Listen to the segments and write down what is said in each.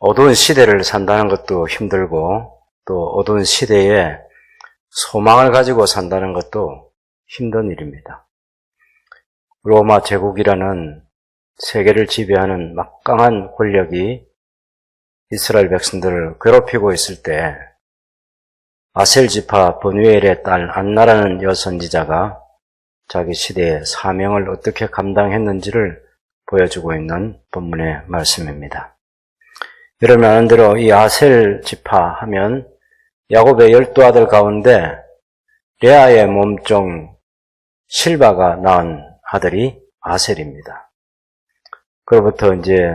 어두운 시대를 산다는 것도 힘들고 또 어두운 시대에 소망을 가지고 산다는 것도 힘든 일입니다. 로마 제국이라는 세계를 지배하는 막강한 권력이 이스라엘 백성들을 괴롭히고 있을 때 아셀 지파 버누엘의 딸 안나라는 여선지자가 자기 시대의 사명을 어떻게 감당했는지를 보여주고 있는 본문의 말씀입니다. 여러분 아는 대로 이 아셀 지파 하면 야곱의 열두 아들 가운데 레아의 몸종 실바가 낳은 아들이 아셀입니다. 그로부터 이제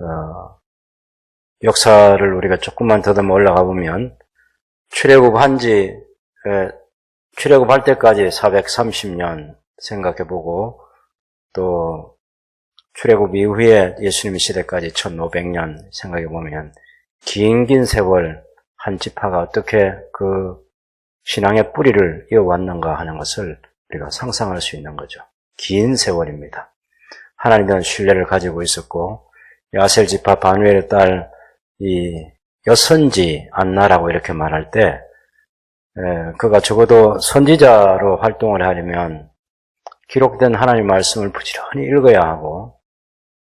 어, 역사를 우리가 조금만 더듬어 올라가 보면 출애굽 한지 출애굽할 때까지 430년 생각해 보고 또 출애굽 이후에 예수님 시대까지 1500년 생각해 보면 긴 긴 세월 한 지파가 어떻게 그 신앙의 뿌리를 이어왔는가 하는 것을 우리가 상상할 수 있는 거죠. 긴 세월입니다. 하나님에 대한 신뢰를 가지고 있었고 야셀 지파 바누엘의 딸 이 여선지 안나라고 이렇게 말할 때 에, 그가 적어도 선지자로 활동을 하려면 기록된 하나님 말씀을 부지런히 읽어야 하고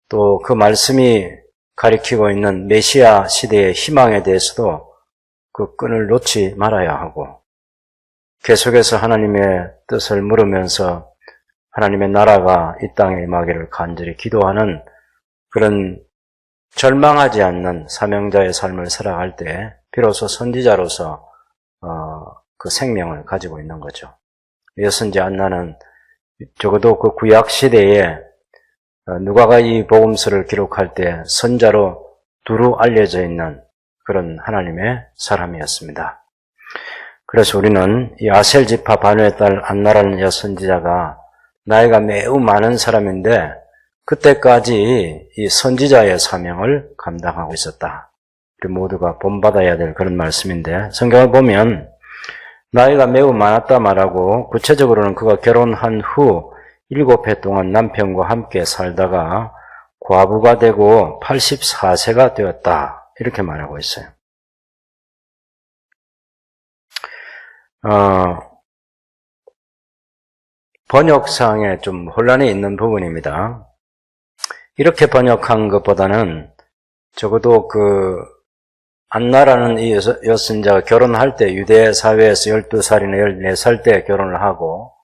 또 그 말씀이 가리키고 있는 메시아 시대의 희망에 대해서도 그 끈을 놓지 말아야 하고 계속해서 하나님의 뜻을 물으면서 하나님의 나라가 이 땅에 임하기를 간절히 기도하는 그런 절망하지 않는 사명자의 삶을 살아갈 때 비로소 선지자로서 어, 그 생명을 가지고 있는 거죠. 여선지 안나는 적어도 그 구약 시대에 어, 누가가 이 복음서를 기록할 때 선자로 두루 알려져 있는 그런 하나님의 사람이었습니다. 그래서 우리는 이 아셀 지파 바누의 딸 안나라는 여선지자가 나이가 매우 많은 사람인데 그때까지 이 선지자의 사명을 감당하고 있었다. 우리 모두가 본받아야 될 그런 말씀인데 성경을 보면 나이가 매우 많았다 말하고 구체적으로는 그가 결혼한 후 일곱 해 동안 남편과 함께 살다가 과부가 되고 84세가 되었다. 이렇게 말하고 있어요. 어, 번역상에 좀 혼란이 있는 부분입니다. 이렇게 번역한 것보다는 적어도 그 안나라는 이 여선자가 결혼할 때 유대 사회에서 12살이나 14살 때 결혼을 하고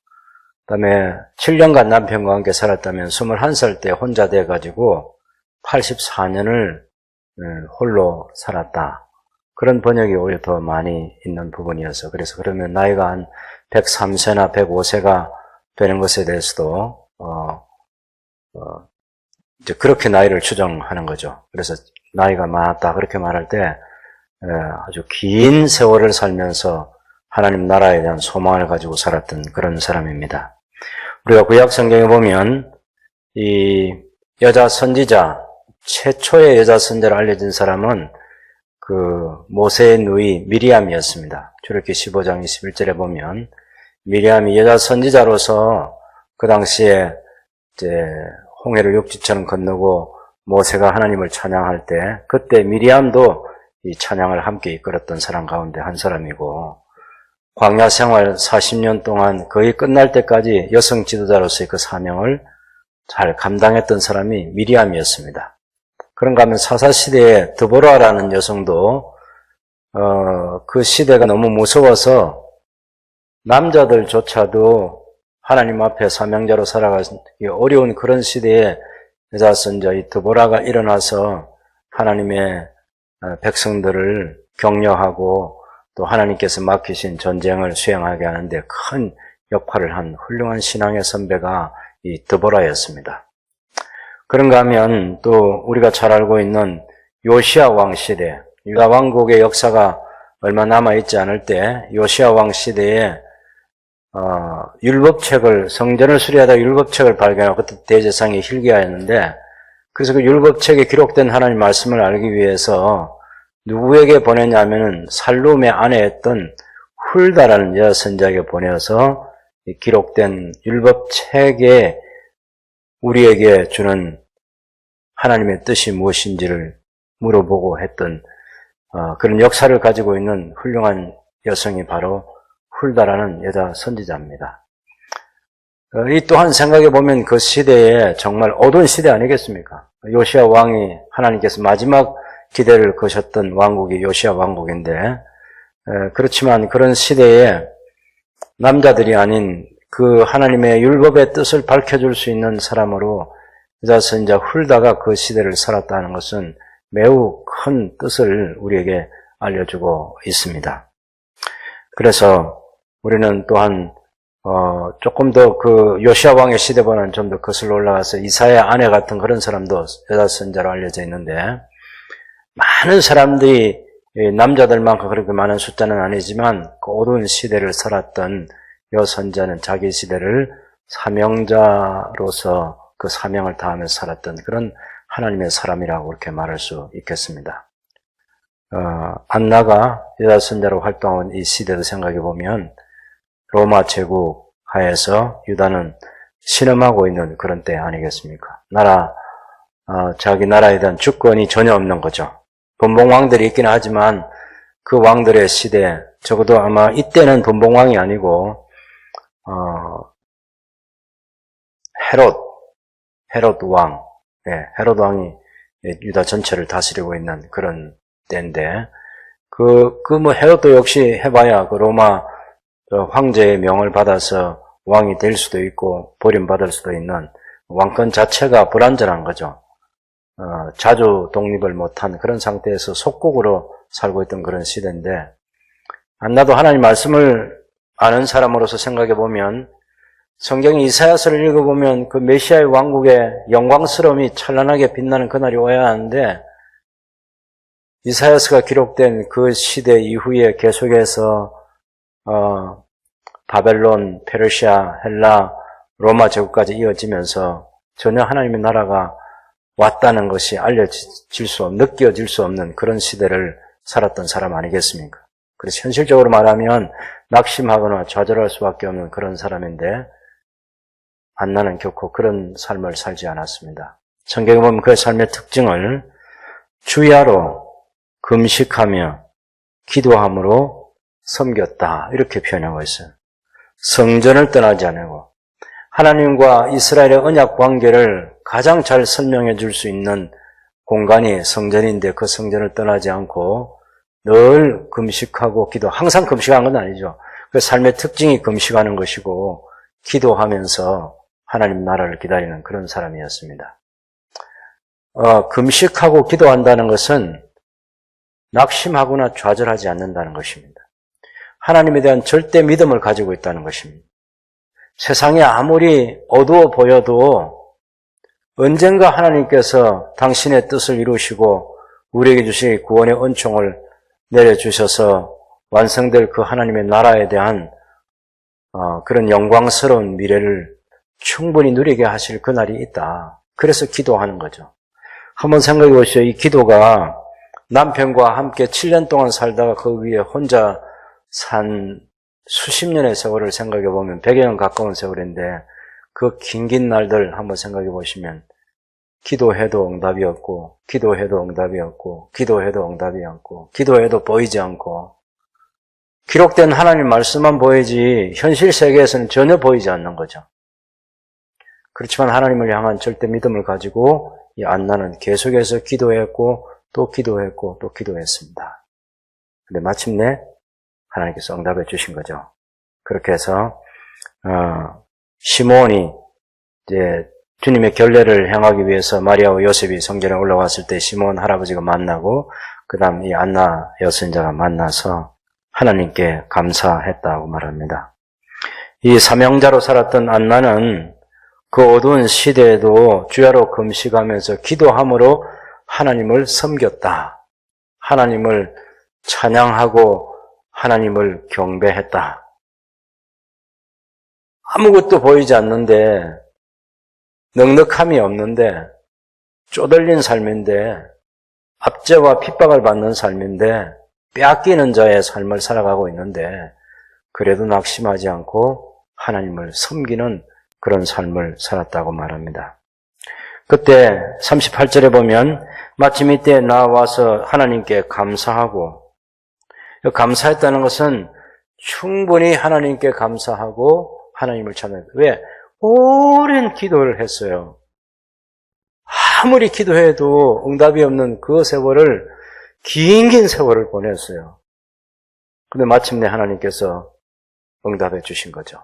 그다음에 7년간 남편과 함께 살았다면 21살 때 혼자 돼 가지고 84년을 홀로 살았다. 그런 번역이 오히려 더 많이 있는 부분이어서 그래서 그러면 나이가 한 103세나 105세가 되는 것에 대해서도 어, 어, 이제 그렇게 나이를 추정하는 거죠. 그래서 나이가 많았다 그렇게 말할 때 에, 아주 긴 세월을 살면서 하나님 나라에 대한 소망을 가지고 살았던 그런 사람입니다. 우리가 구약 성경에 보면 이 여자 선지자 최초의 여자 선지자로 알려진 사람은 그 모세의 누이 미리암이었습니다. 출애굽기 15장 21절에 보면 미리암이 여자 선지자로서 그 당시에 이제 홍해를 육지처럼 건너고 모세가 하나님을 찬양할 때 그때 미리암도 이 찬양을 함께 이끌었던 사람 가운데 한 사람이고 광야 생활 40년 동안 거의 끝날 때까지 여성 지도자로서의 그 사명을 잘 감당했던 사람이 미리암이었습니다. 그런가 하면 사사 시대에 드보라라는 여성도 어, 그 시대가 너무 무서워서 남자들조차도 하나님 앞에 사명자로 살아가기 어려운 그런 시대에 여자 선자 이 드보라가 일어나서 하나님의 백성들을 격려하고 또 하나님께서 맡기신 전쟁을 수행하게 하는데 큰 역할을 한 훌륭한 신앙의 선배가 이 드보라였습니다. 그런가 하면 또 우리가 잘 알고 있는 요시아 왕 시대, 유다 왕국의 역사가 얼마 남아 있지 않을 때 요시아 왕 시대에 어, 율법책을 성전을 수리하다 율법책을 발견하고 그때 대제상이 hil기하였는데 그래서 그 율법책에 기록된 하나님 말씀을 알기 위해서 누구에게 보냈냐면은 살룸의 아내였던 훌다라는 여자 선자에게 보내서 기록된 율법책에 우리에게 주는 하나님의 뜻이 무엇인지를 물어보고 했던 어, 그런 역사를 가지고 있는 훌륭한 여성이 바로 훌다라는 여자 선지자입니다. 어, 이 또한 생각해 보면 그 시대에 정말 어두운 시대 아니겠습니까? 요시아 왕이 하나님께서 마지막 기대를 거셨던 왕국이 요시아 왕국인데 에, 그렇지만 그런 시대에 남자들이 아닌 그 하나님의 율법의 뜻을 밝혀줄 수 있는 사람으로 여자 선지자 훌다가 그 시대를 살았다는 것은 매우 큰 뜻을 우리에게 알려주고 있습니다. 그래서 우리는 또한 어, 조금 더 그 요시아 왕의 시대보다는 좀 더 거슬러 올라가서 이사의 아내 같은 그런 사람도 여자 선자로 알려져 있는데 많은 사람들이 이 남자들만큼 그렇게 많은 숫자는 아니지만 그 어두운 시대를 살았던 여 선자는 자기 시대를 사명자로서 그 사명을 다하면서 살았던 그런 하나님의 사람이라고 그렇게 말할 수 있겠습니다. 어, 안나가 여자 선자로 활동한 이 시대도 생각해 보면 로마 제국 하에서 유다는 신음하고 있는 그런 때 아니겠습니까? 나라 어, 자기 나라에 대한 주권이 전혀 없는 거죠. 분봉왕들이 있기는 하지만 그 왕들의 시대 적어도 아마 이때는 분봉왕이 아니고 어, 헤롯 헤롯 왕, 예, 헤롯 왕이 유다 전체를 다스리고 있는 그런 때인데 그 그 뭐 헤롯도 역시 해봐야 그 로마 저 황제의 명을 받아서 왕이 될 수도 있고 버림받을 수도 있는 왕권 자체가 불안전한 거죠. 어, 자주 독립을 못한 그런 상태에서 속국으로 살고 있던 그런 시대인데 안나도 하나님 말씀을 아는 사람으로서 생각해 보면 성경 이사야서를 읽어보면 그 메시아의 왕국의 영광스러움이 찬란하게 빛나는 그날이 와야 하는데 이사야서가 기록된 그 시대 이후에 계속해서 어, 바벨론, 페르시아, 헬라, 로마 제국까지 이어지면서 전혀 하나님의 나라가 왔다는 것이 알려질 수 없, 느껴질 수 없는 그런 시대를 살았던 사람 아니겠습니까? 그래서 현실적으로 말하면 낙심하거나 좌절할 수밖에 없는 그런 사람인데 안나는 결코 그런 삶을 살지 않았습니다. 성경에 보면 그 삶의 특징을 주야로 금식하며 기도함으로 섬겼다 이렇게 표현하고 있어요. 성전을 떠나지 않고 하나님과 이스라엘의 언약 관계를 가장 잘 설명해 줄 수 있는 공간이 성전인데 그 성전을 떠나지 않고 늘 금식하고 기도, 항상 금식하는 건 아니죠. 그 삶의 특징이 금식하는 것이고 기도하면서 하나님 나라를 기다리는 그런 사람이었습니다. 어, 금식하고 기도한다는 것은 낙심하거나 좌절하지 않는다는 것입니다. 하나님에 대한 절대 믿음을 가지고 있다는 것입니다. 세상이 아무리 어두워 보여도 언젠가 하나님께서 당신의 뜻을 이루시고 우리에게 주신 구원의 은총을 내려주셔서 완성될 그 하나님의 나라에 대한 어, 그런 영광스러운 미래를 충분히 누리게 하실 그날이 있다. 그래서 기도하는 거죠. 한번 생각해 보시죠. 이 기도가 남편과 함께 7년 동안 살다가 그 위에 혼자 산 수십 년의 세월을 생각해 보면 100여 년 가까운 세월인데 그 긴긴 날들 한번 생각해 보시면 기도해도 응답이 없고 기도해도 응답이 없고 기도해도 응답이 없고 기도해도 보이지 않고 기록된 하나님 말씀만 보이지 현실 세계에서는 전혀 보이지 않는 거죠. 그렇지만 하나님을 향한 절대 믿음을 가지고 이 안나는 계속해서 기도했고 또 기도했고 또 기도했습니다. 근데 마침내 하나님께서 응답해 주신 거죠. 그렇게 해서 어, 시몬이 이제 주님의 결례를 향하기 위해서 마리아와 요셉이 성전에 올라왔을 때 시몬 할아버지가 만나고 그다음 이 안나 여선자가 만나서 하나님께 감사했다고 말합니다. 이 사명자로 살았던 안나는 그 어두운 시대에도 주야로 금식하면서 기도함으로 하나님을 섬겼다. 하나님을 찬양하고 하나님을 경배했다. 아무것도 보이지 않는데, 넉넉함이 없는데, 쪼들린 삶인데, 압제와 핍박을 받는 삶인데, 빼앗기는 자의 삶을 살아가고 있는데, 그래도 낙심하지 않고 하나님을 섬기는 그런 삶을 살았다고 말합니다. 그때 38절에 보면 마침 이때 나와서 하나님께 감사하고 감사했다는 것은 충분히 하나님께 감사하고 하나님을 찾는 왜? 오랜 기도를 했어요. 아무리 기도해도 응답이 없는 그 세월을 긴긴 세월을 보냈어요. 근데 마침내 하나님께서 응답해 주신 거죠.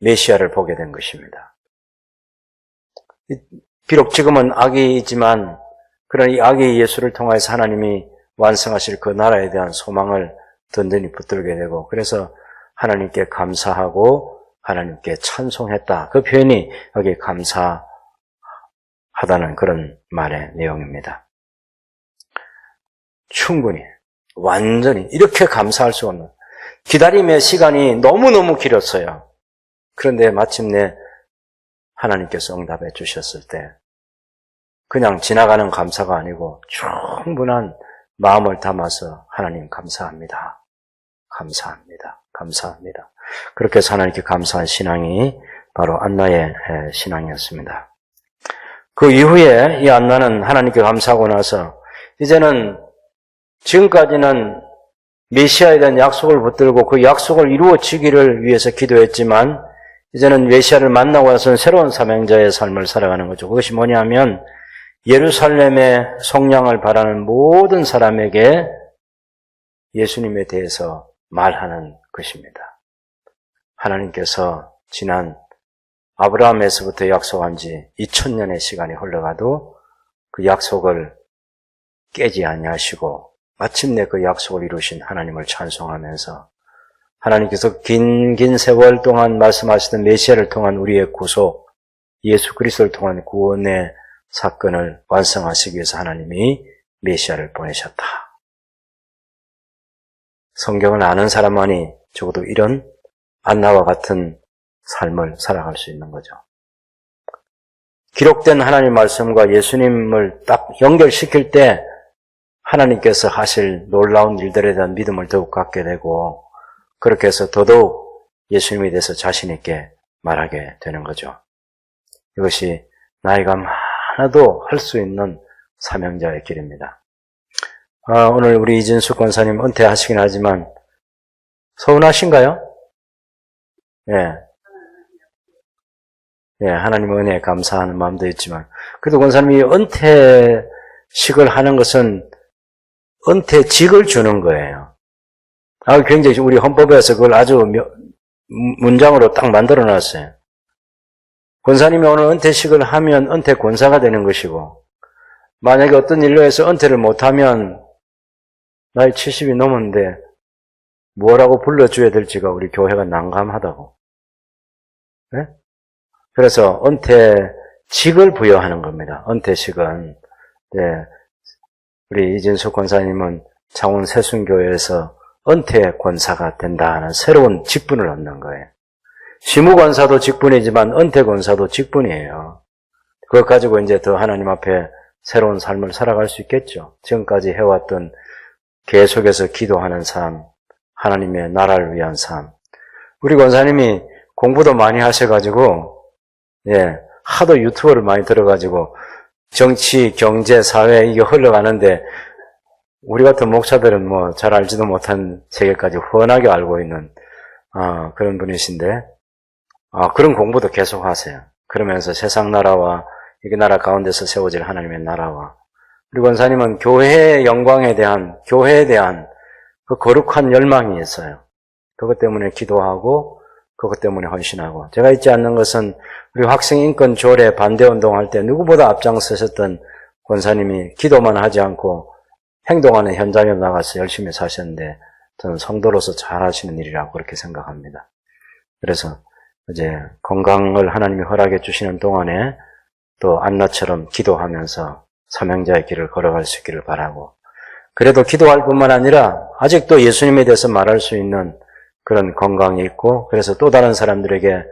메시아를 보게 된 것입니다. 비록 지금은 악이지만 그런 이 악의 예수를 통해서 하나님이 완성하실 그 나라에 대한 소망을 든든히 붙들게 되고 그래서 하나님께 감사하고 하나님께 찬송했다. 그 표현이 여기 감사하다는 그런 말의 내용입니다. 충분히 완전히 이렇게 감사할 수 없는 기다림의 시간이 너무너무 길었어요. 그런데 마침내 하나님께서 응답해 주셨을 때 그냥 지나가는 감사가 아니고 충분한 마음을 담아서 하나님 감사합니다. 감사합니다. 감사합니다. 그렇게 해서 하나님께 감사한 신앙이 바로 안나의 신앙이었습니다. 그 이후에 이 안나는 하나님께 감사하고 나서 이제는 지금까지는 메시아에 대한 약속을 붙들고 그 약속을 이루어지기를 위해서 기도했지만 이제는 메시아를 만나고 나서는 새로운 사명자의 삶을 살아가는 거죠. 그것이 뭐냐면 예루살렘의 성량을 바라는 모든 사람에게 예수님에 대해서 말하는 것입니다. 하나님께서 지난 아브라함에서부터 약속한 지 2000년의 시간이 흘러가도 그 약속을 깨지 아니하시고 마침내 그 약속을 이루신 하나님을 찬송하면서 하나님께서 긴긴 세월 동안 말씀하시던 메시아를 통한 우리의 구속, 예수 그리스도를 통한 구원의 사건을 완성하시기 위해서 하나님이 메시아를 보내셨다. 성경을 아는 사람만이 적어도 이런 안나와 같은 삶을 살아갈 수 있는 거죠. 기록된 하나님 말씀과 예수님을 딱 연결시킬 때 하나님께서 하실 놀라운 일들에 대한 믿음을 더욱 갖게 되고 그렇게 해서 더더욱 예수님에 대해서 자신있게 말하게 되는 거죠. 이것이 나이가 많아도 할 수 있는 사명자의 길입니다. 아, 오늘 우리 이진숙 권사님 은퇴하시긴 하지만 서운하신가요? 예. 예, 하나님 은혜에 감사하는 마음도 있지만 그래도 권사님이 은퇴식을 하는 것은 은퇴직을 주는 거예요. 아, 굉장히 우리 헌법에서 그걸 아주 문장으로 딱 만들어 놨어요. 권사님이 오늘 은퇴식을 하면 은퇴 권사가 되는 것이고, 만약에 어떤 일로 해서 은퇴를 못하면 나이 70이 넘었는데 뭐라고 불러줘야 될지가 우리 교회가 난감하다고. 네? 그래서 은퇴직을 부여하는 겁니다. 은퇴식은 네, 우리 이진수 권사님은 창원 세순교회에서 은퇴 권사가 된다는 새로운 직분을 얻는 거예요. 시무권사도 직분이지만 은퇴 권사도 직분이에요. 그것 가지고 이제 더 하나님 앞에 새로운 삶을 살아갈 수 있겠죠. 지금까지 해왔던 계속해서 기도하는 삶, 하나님의 나라를 위한 삶. 우리 권사님이 공부도 많이 하셔가지고, 예, 하도 유튜브를 많이 들어가지고, 정치, 경제, 사회, 이게 흘러가는데, 우리 같은 목사들은 뭐 잘 알지도 못한 세계까지 훤하게 알고 있는, 어, 그런 분이신데, 어, 그런 공부도 계속 하세요. 그러면서 세상 나라와 이 나라 가운데서 세워질 하나님의 나라와 우리 권사님은 교회의 영광에 대한, 교회에 대한 그 거룩한 열망이 있어요. 그것 때문에 기도하고, 그것 때문에 헌신하고. 제가 잊지 않는 것은 우리 학생 인권 조례 반대 운동할 때 누구보다 앞장서셨던 권사님이 기도만 하지 않고 행동하는 현장에 나가서 열심히 사셨는데 저는 성도로서 잘 하시는 일이라고 그렇게 생각합니다. 그래서 이제 건강을 하나님이 허락해 주시는 동안에 또 안나처럼 기도하면서 사명자의 길을 걸어갈 수 있기를 바라고 그래도 기도할 뿐만 아니라 아직도 예수님에 대해서 말할 수 있는 그런 건강이 있고 그래서 또 다른 사람들에게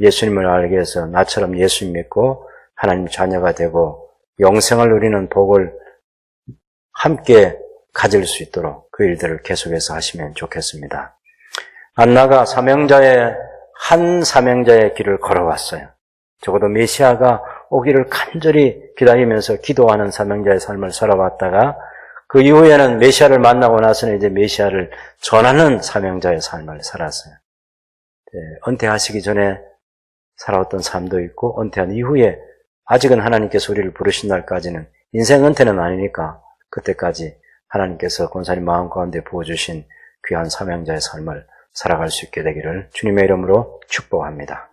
예수님을 알게 해서 나처럼 예수님 믿고 하나님 자녀가 되고 영생을 누리는 복을 함께 가질 수 있도록 그 일들을 계속해서 하시면 좋겠습니다. 안나가 사명자의 한 사명자의 길을 걸어왔어요. 적어도 메시아가 오기를 간절히 기다리면서 기도하는 사명자의 삶을 살아왔다가 그 이후에는 메시아를 만나고 나서는 이제 메시아를 전하는 사명자의 삶을 살았어요. 예, 은퇴하시기 전에 살아왔던 삶도 있고 은퇴한 이후에 아직은 하나님께서 우리를 부르신 날까지는 인생 은퇴는 아니니까 그때까지 하나님께서 권사님 마음 가운데 부어주신 귀한 사명자의 삶을 살아갈 수 있게 되기를 주님의 이름으로 축복합니다.